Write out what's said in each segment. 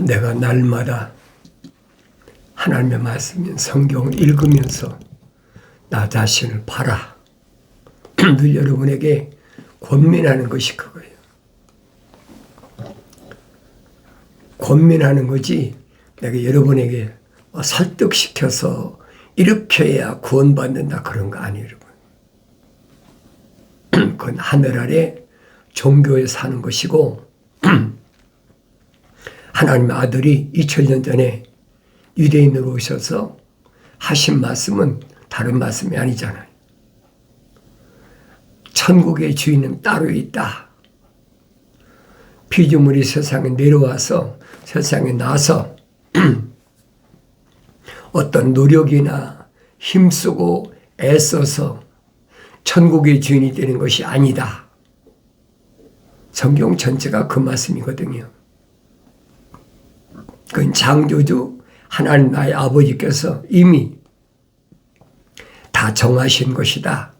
내가 날마다 하나님의 말씀, 성경을 읽으면서 나 자신을 봐라. 늘 여러분에게 권면하는 것이 그거예요. 권면하는 거지 내가 여러분에게 설득시켜서 이렇게 해야 구원받는다 그런 거 아니에요, 여러분. 그건 하늘 아래 종교에 사는 것이고 하나님의 아들이 2000년 전에 유대인으로 오셔서 하신 말씀은 다른 말씀이 아니잖아요. 천국의 주인은 따로 있다. 피조물이 세상에 내려와서 세상에 나서 어떤 노력이나 힘쓰고 애써서 천국의 주인이 되는 것이 아니다. 성경 전체가 그 말씀이거든요. 그건 창조주 하나님 나의 아버지께서 이미 다 정하신 것이다.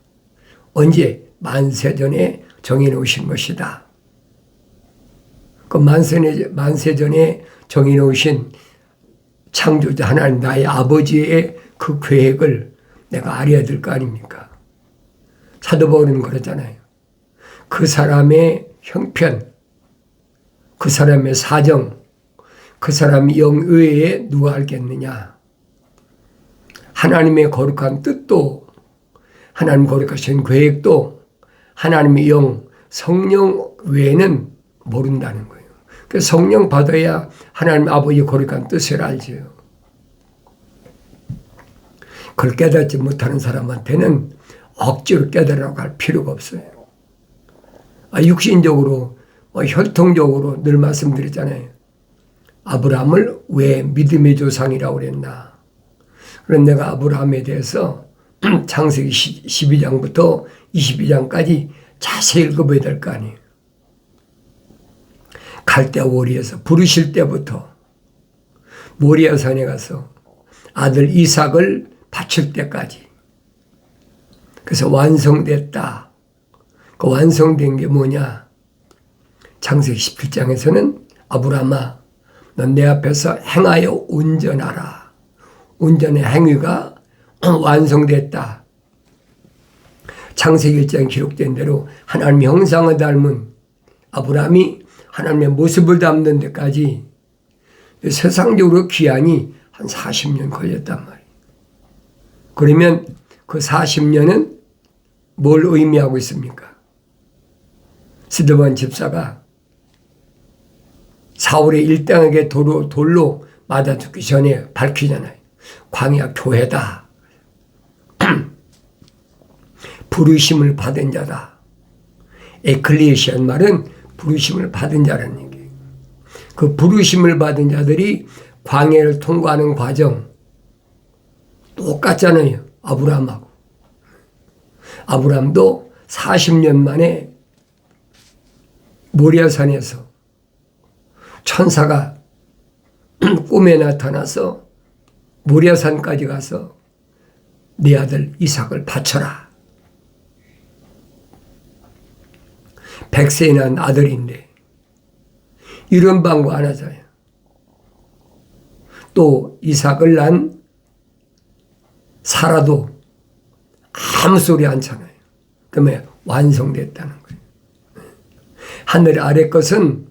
언제 만세전에 정해 놓으신 것이다. 그 만세, 만세전에 정해 놓으신 창조자 하나님 나의 아버지의 그 계획을 내가 알아야 될 거 아닙니까? 사도 바울은 그러잖아요. 그 사람의 형편, 그 사람의 사정, 그 사람 영 외에 누가 알겠느냐? 하나님의 거룩한 뜻도, 하나님 거룩하신 계획도, 하나님의 영, 성령 외에는 모른다는 거예요. 그 성령 받아야 하나님 아버지 거룩한 뜻을 알지요. 그걸 깨닫지 못하는 사람한테는 억지로 깨달으라고 할 필요가 없어요. 아, 육신적으로, 뭐 혈통적으로 늘 말씀드렸잖아요. 아브라함을 왜 믿음의 조상이라고 그랬나. 그런 내가 아브라함에 대해서 창세기 12장부터 22장까지 자세히 읽어봐야 될 거 아니에요. 갈대아 오리에서 부르실 때부터 모리아 산에 가서 아들 이삭을 바칠 때까지 그래서 완성됐다. 그 완성된 게 뭐냐? 창세기 17장에서는 아브라함아 넌 내 앞에서 행하여 운전하라. 운전의 행위가 완성됐다. 창세기 1장 기록된 대로 하나님 형상을 닮은 아브라함이 하나님의 모습을 담는 데까지 세상적으로 기한이 한 40년 걸렸단 말이에요. 그러면 그 40년은 뭘 의미하고 있습니까? 스드반 집사가 사울의 일당에게 돌로, 돌로 맞아 죽기 전에 밝히잖아요. 광야 교회다. 부르심을 받은 자다. 에클리시안 말은 부르심을 받은 자라는 얘기예요. 그 부르심을 받은 자들이 광야를 통과하는 과정 똑같잖아요. 아브라함하고. 아브라함도 40년 만에 모리아산에서 천사가 꿈에 나타나서 모리아산까지 가서 네 아들 이삭을 바쳐라. 백세에 난 아들인데 이런 방법 안 하잖아요. 또 이삭을 난 살아도 아무 소리 않잖아요. 그러면 완성됐다는 거예요. 하늘 아래 것은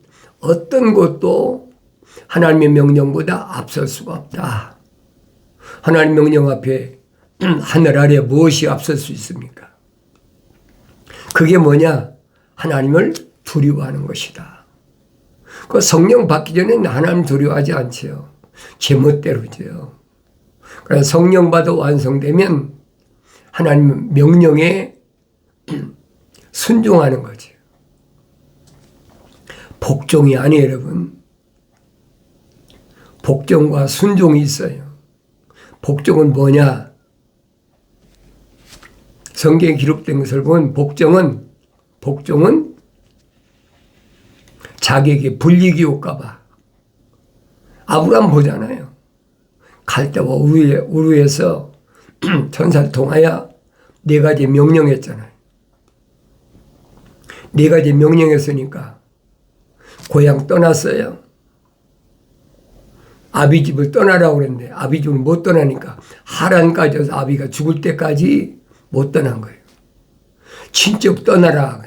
어떤 것도 하나님의 명령보다 앞설 수가 없다. 하나님 명령 앞에 하늘 아래 무엇이 앞설 수 있습니까? 그게 뭐냐? 하나님을 두려워하는 것이다. 그 성령 받기 전에는 하나님 두려워하지 않지요. 제멋대로죠. 그래서 성령 받아 완성되면 하나님 명령에 순종하는 거죠. 복종이 아니에요, 여러분. 복종과 순종이 있어요. 복종은 뭐냐? 성경에 기록된 것을 보면 복종은 복종은 자기에게 불리기 올까봐. 아브람 보잖아요. 갈대와 우루에, 우루에서 천사를 통하여 네 가지 명령했잖아요. 네 가지 명령했으니까 고향 떠났어요. 아비 집을 떠나라고 그랬는데 아비 집을 못 떠나니까 하란까지 와서 아비가 죽을 때까지 못 떠난 거예요. 친척 떠나라.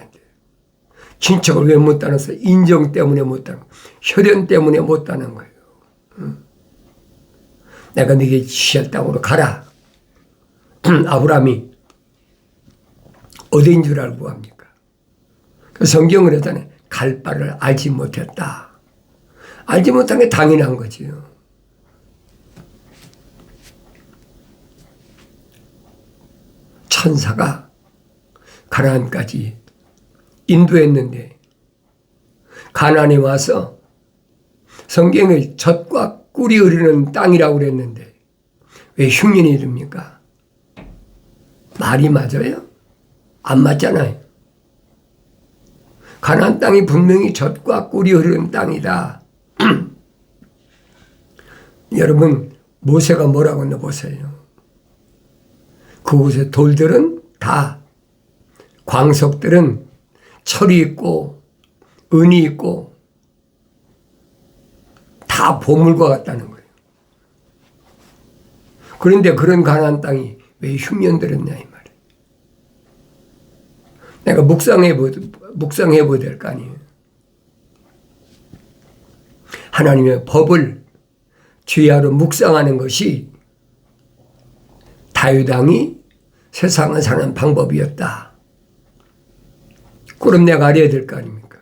친척을 왜 못 떠났어? 인정 때문에 못 떠난. 혈연 때문에 못 떠난 거예요. 응. 내가 네게 지시할 땅으로 가라. 아브라함이 어디인 줄 알고 합니까? 그 성경을 했잖아요. 갈 바를 알지 못했다. 알지 못한 게 당연한 거지요. 천사가 가나안까지 인도했는데 가나안에 와서 성경의 젖과 꿀이 흐르는 땅이라고 그랬는데 왜 흉년이 이릅니까? 말이 맞아요? 안 맞잖아요. 가나안 땅이 분명히 젖과 꿀이 흐르는 땅이다. 여러분 모세가 뭐라고 했나 보세요. 그곳에 돌들은 다 광석들은 철이 있고 은이 있고 다 보물과 같다는 거예요. 그런데 그런 가나안 땅이 왜 흉년들었냐 이 말이에요. 내가 묵상해 보 묵상해 보야 될 거 아니에요. 하나님의 법을 주야로 묵상하는 것이 다유당이 세상을 사는 방법이었다. 그럼 내가 알아야 될 거 아닙니까?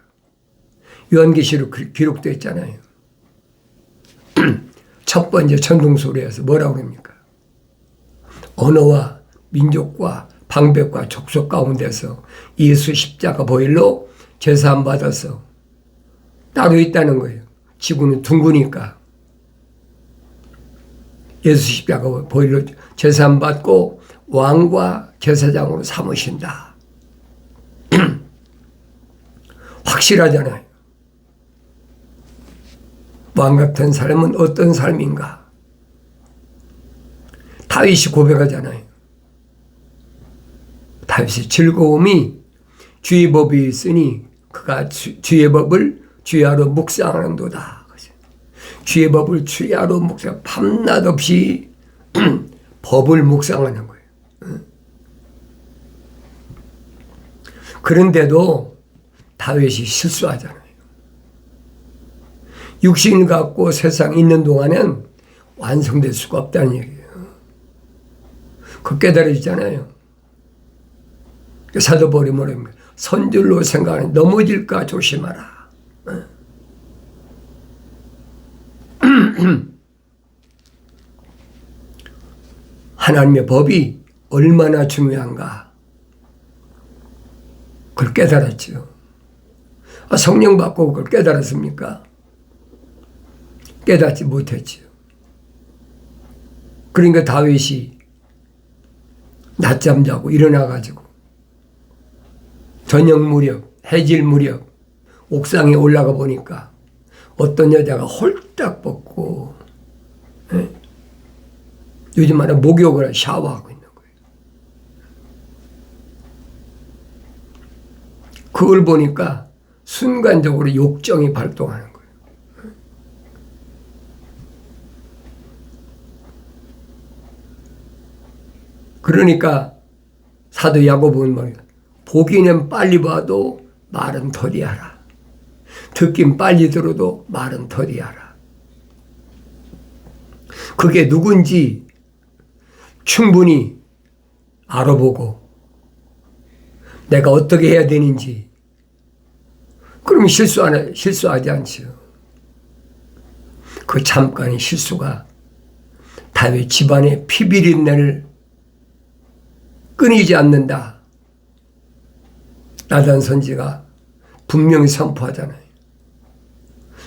요한계시록 기록되어 있잖아요. 첫 번째 천둥소리에서 뭐라고 합니까? 언어와 민족과 방백과 족속 가운데서 예수 십자가 보일로 제사함 받아서 따로 있다는 거예요. 지구는 둥그니까. 예수 십자가 보일로 제사함 받고 왕과 제사장으로 삼으신다. 확실하잖아요. 왕 같은 삶은 어떤 삶인가? 다윗이 고백하잖아요. 다윗의 즐거움이 주의 법이 있으니 그가 주, 의 법을 주야로 묵상하는도다. 주의 법을 주야로 묵상, 밤낮 없이 법을 묵상하는 거예요. 그런데도 다윗이 실수하잖아요. 육신을 갖고 세상 있는 동안은 완성될 수가 없다는 얘기예요. 그 깨달아지잖아요. 그 사도 바울이 뭐랍니까? 선줄로 생각하는 넘어질까 조심하라. 하나님의 법이 얼마나 중요한가. 그걸 깨달았죠. 아, 성령 받고 그걸 깨달았습니까? 깨닫지 못했죠. 그러니까 다윗이 낮잠 자고 일어나가지고 저녁 무렵, 해질 무렵 옥상에 올라가 보니까 어떤 여자가 홀딱 벗고 예? 요즘 말하 목욕을 샤워하고 있는 거예요. 그걸 보니까 순간적으로 욕정이 발동하는 거예요. 그러니까 사도 야고보는 말이야. 보기는 빨리 봐도 말은 더디하라. 듣긴 빨리 들어도 말은 더디하라. 그게 누군지 충분히 알아보고 내가 어떻게 해야 되는지 그럼 실수하나, 실수하지 않죠. 그 잠깐의 실수가 다윗 집안의 피비린내를 끊이지 않는다. 나단 선지가 분명히 선포하잖아요.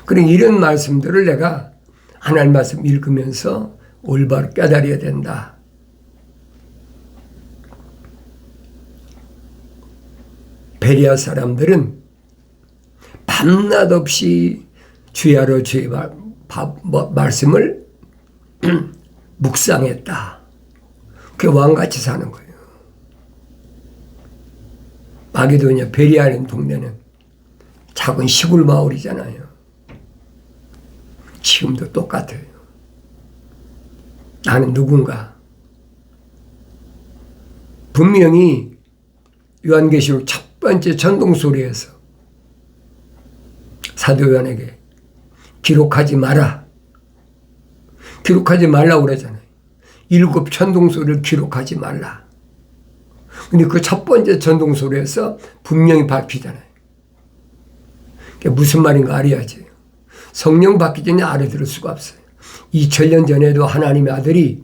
그러니 이런 말씀들을 내가 하나님 말씀 읽으면서 올바로 깨달아야 된다. 베리아 사람들은 밤낮 없이 주야로 주의 말, 뭐, 말씀을 묵상했다. 그 왕같이 사는 거예요. 마게도냐 베리아는 동네는 작은 시골 마을이잖아요. 지금도 똑같아요. 나는 누군가. 분명히 요한계시록 첫 번째 전동소리에서 사도 요한에게 기록하지 마라. 기록하지 말라고 그러잖아요. 일곱 천동소리를 기록하지 말라. 근데 그 첫 번째 전동소리에서 분명히 밝히잖아요. 그게 무슨 말인가 알아야지. 성령 받기 전에 알아들을 수가 없어요. 2000년 전에도 하나님의 아들이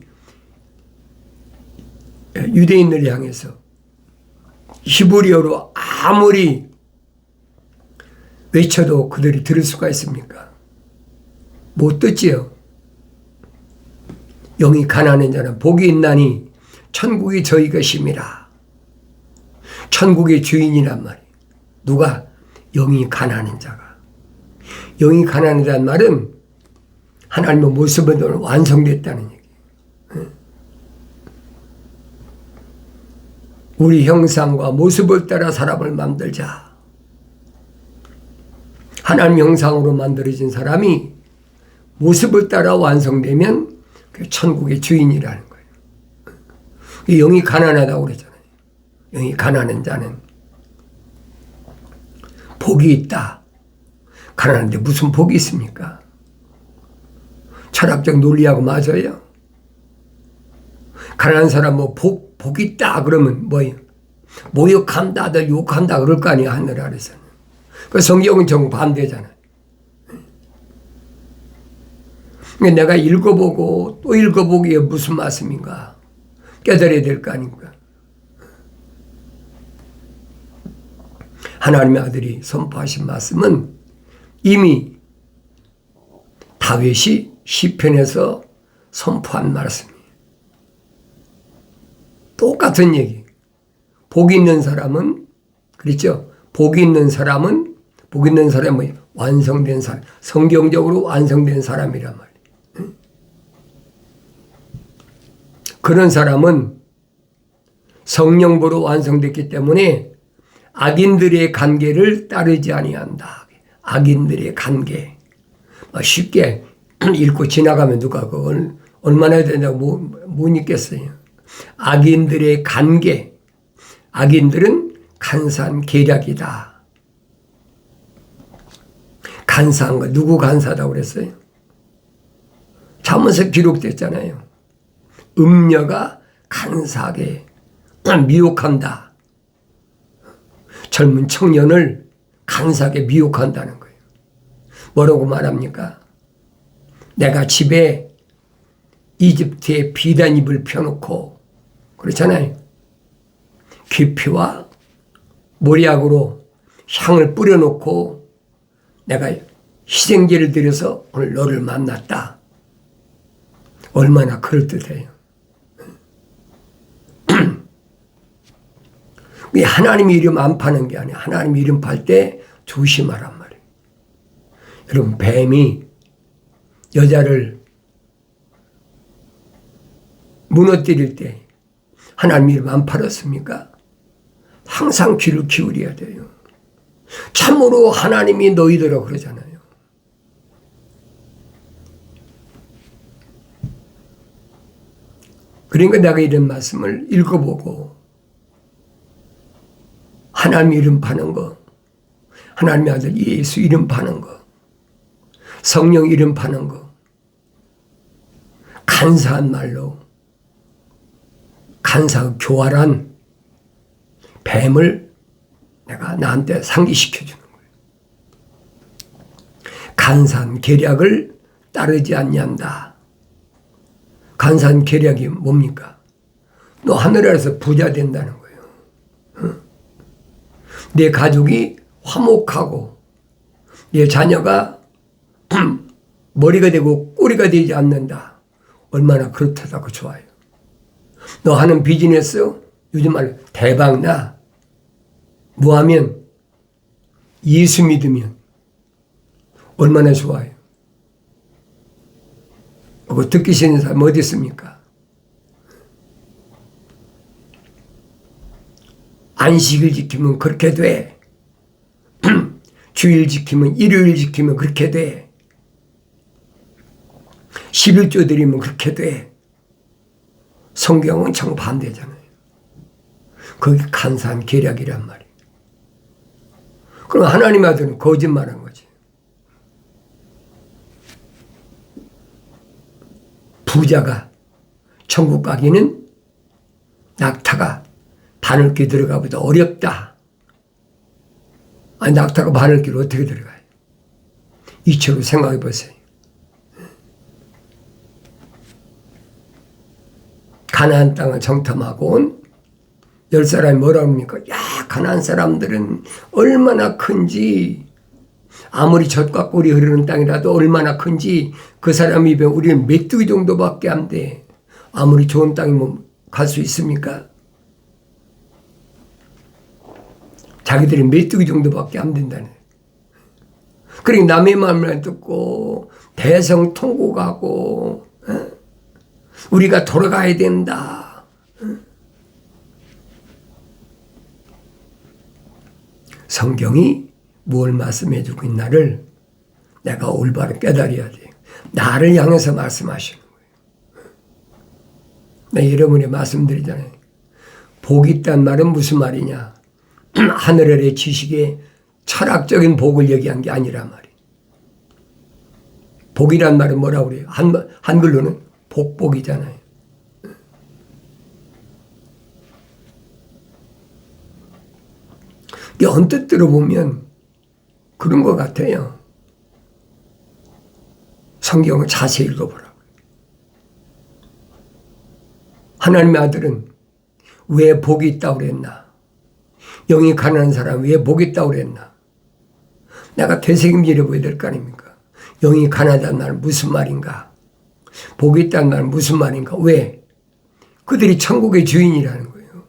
유대인을 향해서 히브리어로 아무리 외쳐도 그들이 들을 수가 있습니까? 못 듣지요. 영이 가난한 자는 복이 있나니 천국이 저희 것임이라. 천국의 주인이란 말이에요. 누가? 영이 가난한 자가. 영이 가난하다는 말은 하나님의 모습으로 완성됐다는 얘기예요. 우리 형상과 모습을 따라 사람을 만들자. 하나님 형상으로 만들어진 사람이 모습을 따라 완성되면 그 천국의 주인이라는 거예요. 영이 가난하다고 그러잖아요. 영이 가난한 자는 복이 있다. 가난한데 무슨 복이 있습니까? 철학적 논리하고 맞아요? 가난한 사람 뭐 복, 복 있다 그러면 뭐예요? 모욕한다 들 욕한다 그럴 거 아니야 하늘 아래서는. 그 성경은 정반대잖아. 내가 읽어보고 또 읽어보기에 무슨 말씀인가 깨달아야 될 거 아닙니까? 하나님의 아들이 선포하신 말씀은 이미 다윗이 시편에서 선포한 말씀이에요. 똑같은 얘기. 복 있는 사람은 그렇죠. 복 있는 사람은 복 있는 사람은 완성된 사람, 성경적으로 완성된 사람이란 말이에요. 그런 사람은 성령보로 완성됐기 때문에 악인들의 관계를 따르지 아니한다. 악인들의 관계. 뭐 쉽게 읽고 지나가면 누가 그걸 얼마나 되냐고 못, 못 읽겠어요. 악인들의 관계. 악인들은 간사한 계략이다. 간사한 거 누구 간사다고 그랬어요? 잠언서 기록됐잖아요. 음녀가 간사하게 미혹한다. 젊은 청년을 간사하게 미혹한다는 거예요. 뭐라고 말합니까? 내가 집에 이집트의 비단잎을 펴놓고 그렇잖아요. 귀피와 모리약으로 향을 뿌려놓고 내가 희생제를 드려서 오늘 너를 만났다. 얼마나 그럴듯해요. 하나님 이름 안 파는 게 아니야. 하나님 이름 팔 때 조심하란 말이에요. 여러분, 뱀이 여자를 무너뜨릴 때 하나님 이름 안 팔았습니까? 항상 귀를 기울여야 돼요. 참으로 하나님이 너희들아 그러잖아요. 그러니까 내가 이런 말씀을 읽어보고 하나님 이름 파는 거, 하나님의 아들 예수 이름 파는 거, 성령 이름 파는 거, 간사한 말로, 간사 교활한 뱀을 내가 나한테 상기시켜 주는 거예요. 간사한 계략을 따르지 않는다. 간사한 계략이 뭡니까? 너 하늘에서 부자 된다는 거예요. 내 가족이 화목하고 내 자녀가 머리가 되고 꼬리가 되지 않는다. 얼마나 그렇다고 좋아요. 너 하는 비즈니스 요즘 말 대박 나. 뭐 하면 예수 믿으면 얼마나 좋아요. 그거 듣기 싫은 사람 어디 있습니까? 안식을 지키면 그렇게 돼. 주일 지키면 일요일 지키면 그렇게 돼. 11조 드리면 그렇게 돼. 성경은 정반대잖아요. 그게 간사한 계략이란 말이에요. 그럼 하나님 아들은 거짓말한 거지. 부자가 천국 가기는 낙타가 바늘길 들어가보다 어렵다. 아니, 낙타가 바늘길 어떻게 들어가요? 이처럼 생각해 보세요. 가나안 땅을 정탐하고 온 열 사람이 뭐라 합니까? 야, 가나안 사람들은 얼마나 큰지 아무리 젖과 꿀이 흐르는 땅이라도 얼마나 큰지 그 사람 입에 우리는 메뚜기 정도밖에 안 돼. 아무리 좋은 땅이면 갈 수 있습니까? 자기들이 메뚜기 정도밖에 안 된다네. 그러니까 남의 말만 듣고 대성 통곡하고 어? 우리가 돌아가야 된다. 어? 성경이 뭘 말씀해 주고 있나를 내가 올바로 깨달아야 돼. 나를 향해서 말씀하시는 거예요. 내 여러분이 말씀드리잖아요. 복이 있단 말은 무슨 말이냐? 하늘 아래 지식의 철학적인 복을 얘기한 게 아니란 말이에요. 복이란 말은 뭐라고 그래요? 한, 한글로는 복복이잖아요. 언뜻 들어보면 그런 것 같아요. 성경을 자세히 읽어보라고. 하나님의 아들은 왜 복이 있다고 그랬나? 영이 가난한 사람 왜 복이 있다고 그랬나? 내가 되새김질해 보여야 될 거 아닙니까? 영이 가난하다는 말은 무슨 말인가? 복이 있다는 말은 무슨 말인가? 왜? 그들이 천국의 주인이라는 거예요.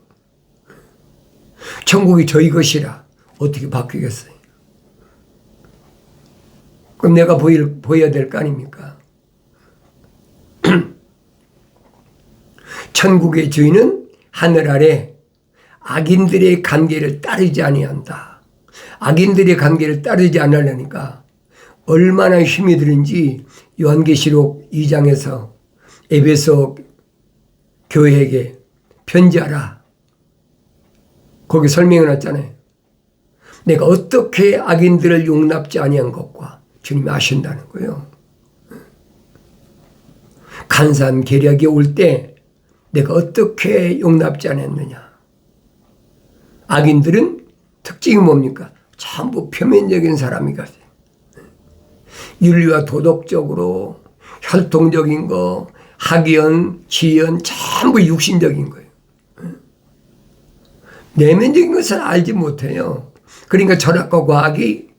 천국이 저희 것이라 어떻게 바뀌겠어요? 그럼 내가 보일, 보여야 될 거 아닙니까? 천국의 주인은 하늘 아래 악인들의 관계를 따르지 아니한다. 악인들의 관계를 따르지 않으려니까 얼마나 힘이 드는지 요한계시록 2장에서 에베소 교회에게 편지하라. 거기 설명해 놨잖아요. 내가 어떻게 악인들을 용납지 아니한 것과 주님이 아신다는 거예요. 간산 계략이 올 때 내가 어떻게 용납지 않았느냐. 악인들은 특징이 뭡니까? 전부 표면적인 사람이거든. 윤리와 도덕적으로 혈통적인 거, 학연, 지연 전부 육신적인 거예요. 내면적인 것을 알지 못해요. 그러니까 철학과 과학이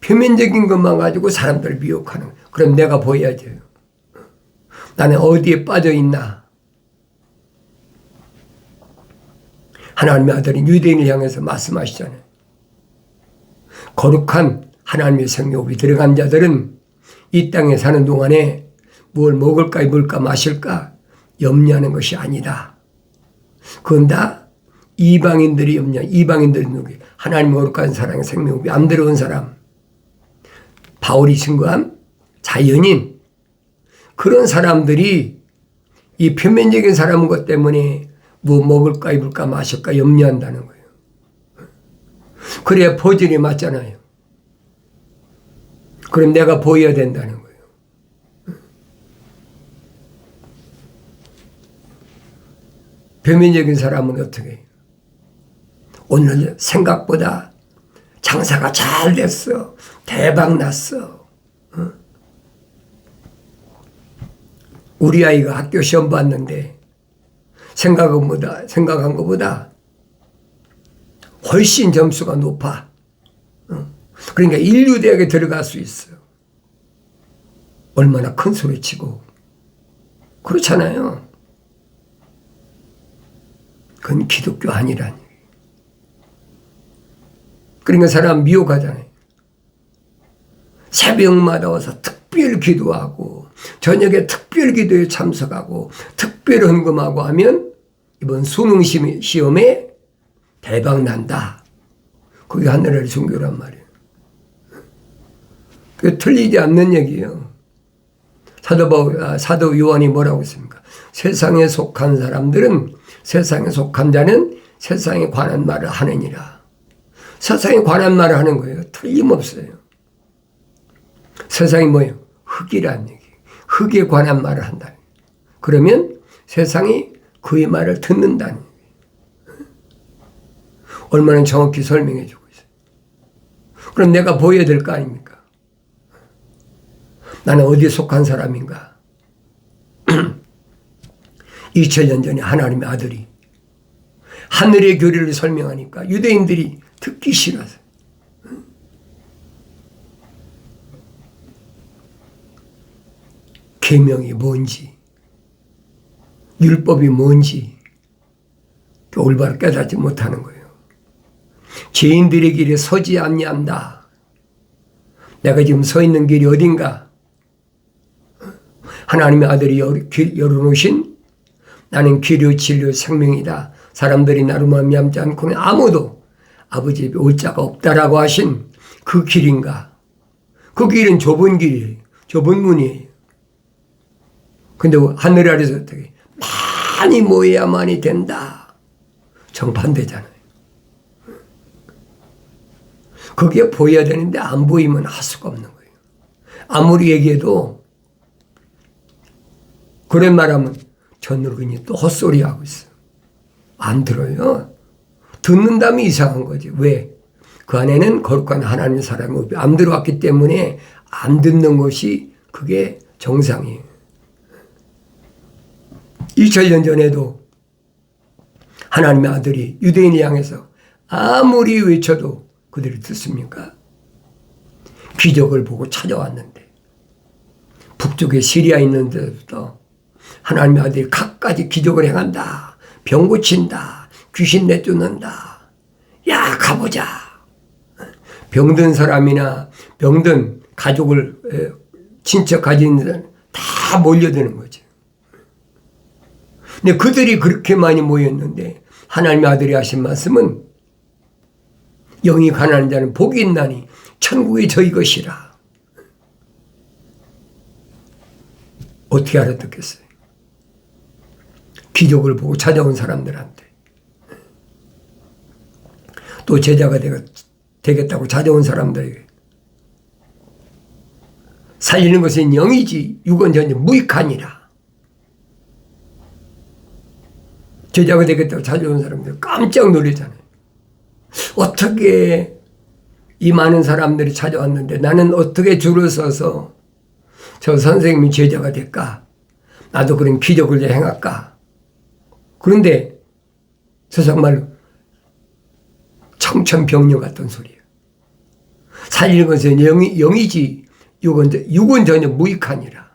표면적인 것만 가지고 사람들을 미혹하는 거예요. 그럼 내가 보여야죠. 나는 어디에 빠져 있나? 하나님의 아들이 유대인을 향해서 말씀하시잖아요. 거룩한 하나님의 성욕이 들어간 자들은 이 땅에 사는 동안에 뭘 먹을까 입을까 마실까 염려하는 것이 아니다. 그건 다 이방인들이 염려, 이방인들이 누구 하나님 거룩한 사랑의 생명이 안 들어온 사람. 바울이 증거한 자연인. 그런 사람들이 이 표면적인 사람인 것 때문에 뭐 먹을까 입을까 마실까 염려한다는 거예요. 그래야 포질이 맞잖아요. 그럼 내가 보여야 된다는 거예요. 표면적인 사람은 어떻게 해요? 오늘 생각보다 장사가 잘 됐어. 대박 났어. 어? 우리 아이가 학교 시험 봤는데 생각한 것보다, 생각한 것보다 훨씬 점수가 높아. 어? 그러니까 인류대학에 들어갈 수 있어. 얼마나 큰 소리 치고. 그렇잖아요. 그건 기독교 아니라니. 그러니까 사람 미혹하잖아요. 새벽마다 와서 특별 기도하고, 저녁에 특별 기도에 참석하고, 특별 헌금하고 하면 이번 수능 시험에 대박 난다. 그게 하늘의 종교란 말이에요. 그 틀리지 않는 얘기예요. 사도 바 사도 요한이 뭐라고 했습니까? 세상에 속한 사람들은 세상에 속한 자는 세상에 관한 말을 하느니라. 세상에 관한 말을 하는 거예요. 틀림없어요. 세상이 뭐예요? 흙이란 얘기. 흙에 관한 말을 한다. 그러면 세상이 그의 말을 듣는다는 얘기. 얼마나 정확히 설명해 주고 있어요. 그럼 내가 보여야 될 거 아닙니까? 나는 어디에 속한 사람인가? 2000년 전에 하나님의 아들이 하늘의 교리를 설명하니까 유대인들이 듣기 싫어서 계명이 뭔지 율법이 뭔지 올바로 깨닫지 못하는 거예요. 죄인들의 길에 서지 않냐한다. 내가 지금 서 있는 길이 어딘가? 하나님의 아들이 열어놓으신 나는 길이 진료 생명이다. 사람들이 나로 말미암지 않고는 아무도 아버지 에게 올 자가 없다라고 하신 그 길인가? 그 길은 좁은 길이에요. 좁은 문이에요. 근데 하늘 아래서 어떻게 많이 모여야만이 된다. 정반대잖아요. 거기에 보여야 되는데 안 보이면 할 수가 없는 거예요. 아무리 얘기해도 그런 말하면 저 늙은이 또 헛소리하고 있어. 안 들어요. 듣는다면 이상한 거지. 왜? 그 안에는 거룩한 하나님의 사랑이 안 들어왔기 때문에 안 듣는 것이 그게 정상이에요. 2000년 전에도 하나님의 아들이 유대인을 향해서 아무리 외쳐도 그들이 듣습니까? 기적을 보고 찾아왔는데 북쪽에 시리아 있는 데부터 하나님의 아들이 각가지 기적을 행한다. 병 고친다. 귀신 내쫓는다. 야, 가보자. 병든 사람이나 병든 가족을 친척 가진 사람 다 몰려드는 거죠. 근데 그들이 그렇게 많이 모였는데 하나님의 아들이 하신 말씀은 영이 가난한 자는 복이 있나니 천국이 저희 것이라. 어떻게 알아듣겠어요? 기적을 보고 찾아온 사람들한테. 또 제자가 되겠다고 찾아온 사람들에게. 살리는 것은 영이지 육은 전혀 무익하니라. 제자가 되겠다고 찾아온 사람들 깜짝 놀라잖아요. 어떻게 이 많은 사람들이 찾아왔는데 나는 어떻게 줄을 서서 저 선생님이 제자가 될까? 나도 그런 기적을 행할까? 그런데 세상 말로 청천벽력 같은 소리예요. 살리는 것은 영이, 영이지 육은, 육은 전혀 무익하니라.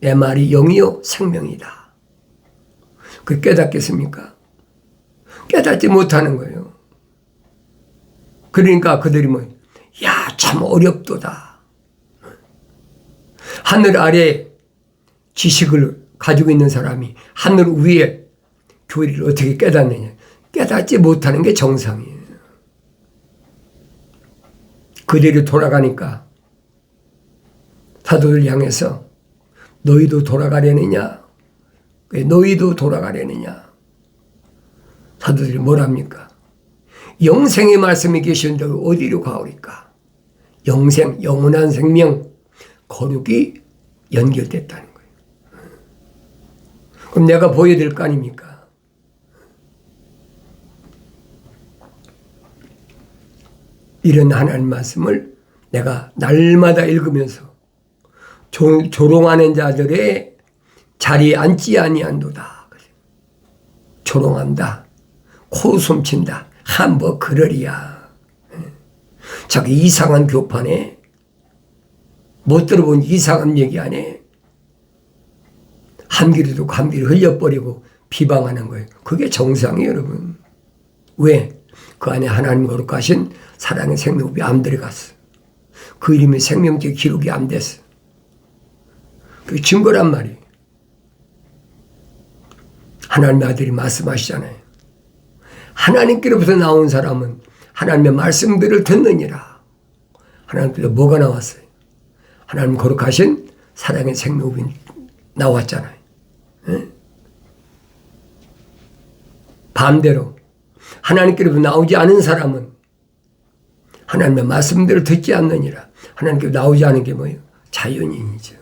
내 말이 영이요 생명이다. 그 깨닫겠습니까? 깨닫지 못하는 거예요. 그러니까 그들이 뭐, 야, 참 어렵도다. 하늘 아래 지식을 가지고 있는 사람이 하늘 위에 교리를 어떻게 깨닫느냐. 깨닫지 못하는 게 정상이에요. 그대로 돌아가니까 사도들 향해서 너희도 돌아가려느냐? 너희도 돌아가려느냐? 사도들이 뭐랍니까? 영생의 말씀이 계시는데 어디로 가오리까? 영생, 영원한 생명, 거룩이 연결됐다는 거예요. 그럼 내가 보여드릴 거 아닙니까? 이런 하나님 말씀을 내가 날마다 읽으면서 조, 조롱하는 자들의 자리에 앉지 아니한도다. 조롱한다. 코 숨친다. 한뭐 그러리야. 자기 이상한 교판에 못 들어본 이상한 얘기 안에 한 귀로 한 귀로 흘려버리고 비방하는 거예요. 그게 정상이에요, 여러분. 왜? 그 안에 하나님 거룩하신 사랑의 생명이 안 들어갔어. 그 이름이 생명체 기록이 안 됐어. 그 증거란 말이에요. 하나님의 아들이 말씀하시잖아요. 하나님께로부터 나온 사람은 하나님의 말씀들을 듣느니라. 하나님께서 뭐가 나왔어요? 하나님 거룩하신 사랑의 생명이 나왔잖아요. 에? 반대로 하나님께로 나오지 않은 사람은 하나님의 말씀대로 듣지 않느니라. 하나님께 나오지 않은 게 뭐예요? 자연인이죠.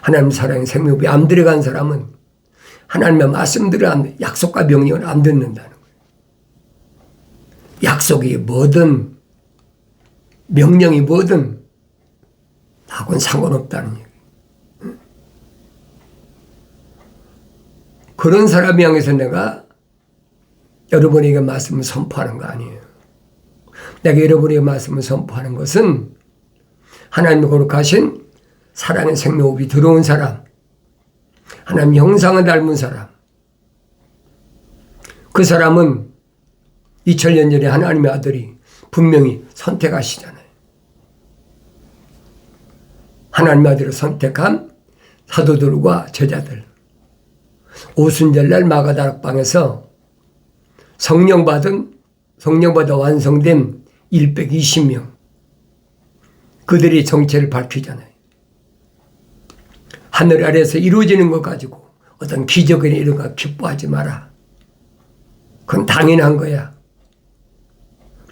하나님 사랑의 생명이 안 들어간 사람은 하나님의 말씀들을 안, 약속과 명령을 안 듣는다는 거예요. 약속이 뭐든 명령이 뭐든 나하고는 상관없다는 얘기예요. 그런 사람 향해서 내가 여러분에게 말씀을 선포하는 거 아니에요. 내가 여러분에게 말씀을 선포하는 것은 하나님의 거룩하신 사랑의 생명호흡이 들어온 사람, 하나님 형상을 닮은 사람, 그 사람은 2000년 전에 하나님의 아들이 분명히 선택하시잖아요. 하나님의 아들을 선택한 사도들과 제자들. 오순절날 마가다락방에서 성령 받은, 성령 받아 완성된 120명. 그들이 정체를 밝히잖아요. 하늘 아래에서 이루어지는 것 가지고 어떤 기적이나 이런 거 기뻐하지 마라. 그건 당연한 거야.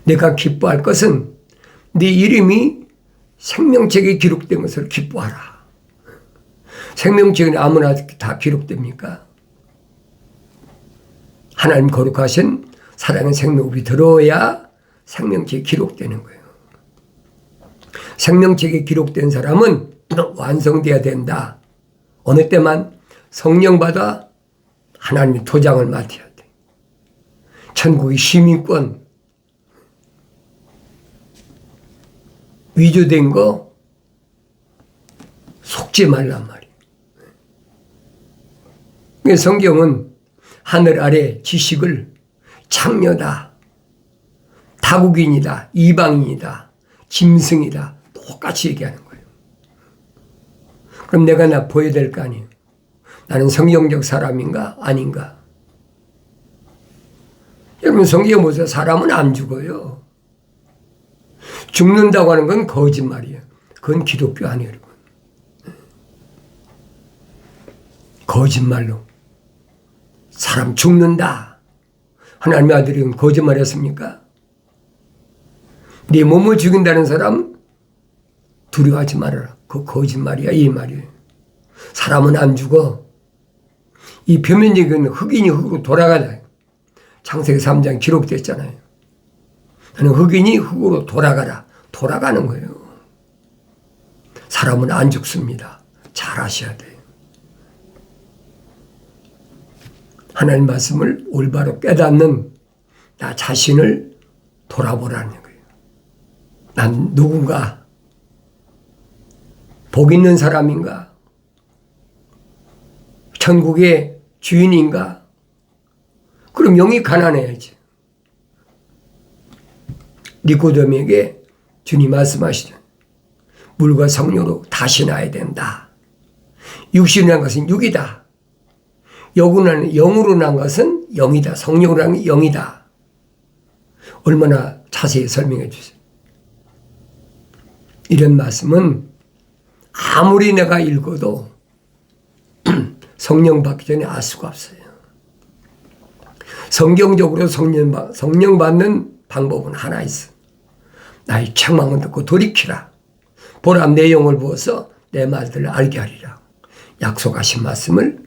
내가 기뻐할 것은 네 이름이 생명책에 기록된 것을 기뻐하라. 생명책은 아무나 다 기록됩니까? 하나님 거룩하신 사랑의 생명이 들어야 생명책에 기록되는 거예요. 생명책에 기록된 사람은 완성돼야 된다. 어느 때만 성령 받아 하나님의 도장을 맡아야 돼. 천국의 시민권 위조된 거 속지 말란 말이에요. 성경은 하늘 아래 지식을 창녀다, 다국인이다, 이방인이다, 짐승이다 똑같이 얘기하는 거예요. 그럼 내가 나 보여야 될 거 아니에요. 나는 성경적 사람인가 아닌가? 여러분 성경 보세요. 사람은 안 죽어요. 죽는다고 하는 건 거짓말이에요. 그건 기독교 아니에요, 여러분. 거짓말로 사람 죽는다. 하나님의 아들이 거짓말했습니까? 네 몸을 죽인다는 사람 두려워하지 말아라. 그 거짓말이야 이 말이에요. 사람은 안 죽어. 이 표면적인 흑인이 흑으로 돌아가다. 창세기 3장 기록됐잖아요. 나는 흑인이 흑으로 돌아가라. 돌아가는 거예요. 사람은 안 죽습니다. 잘 아셔야 돼요. 하나님 말씀을 올바로 깨닫는 나 자신을 돌아보라는 거예요. 난 누군가 복 있는 사람인가? 천국의 주인인가? 그럼 영이 가난해야지. 니코데에게 주님 말씀하시죠. 물과 성령으로 다시 나야 된다. 육신이란 것은 육이다. 영으로 영으로 난 것은 영이다. 성령으로 난 영이다. 얼마나 자세히 설명해 주세요. 이런 말씀은 아무리 내가 읽어도 성령 받기 전에 알 수가 없어요. 성경적으로 성령, 성령 받는 방법은 하나 있어. 나의 책망을 듣고 돌이키라. 보람 내 영을 부어서 내 말들을 알게 하리라. 약속하신 말씀을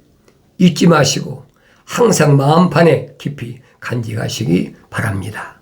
잊지 마시고 항상 마음판에 깊이 간직하시기 바랍니다.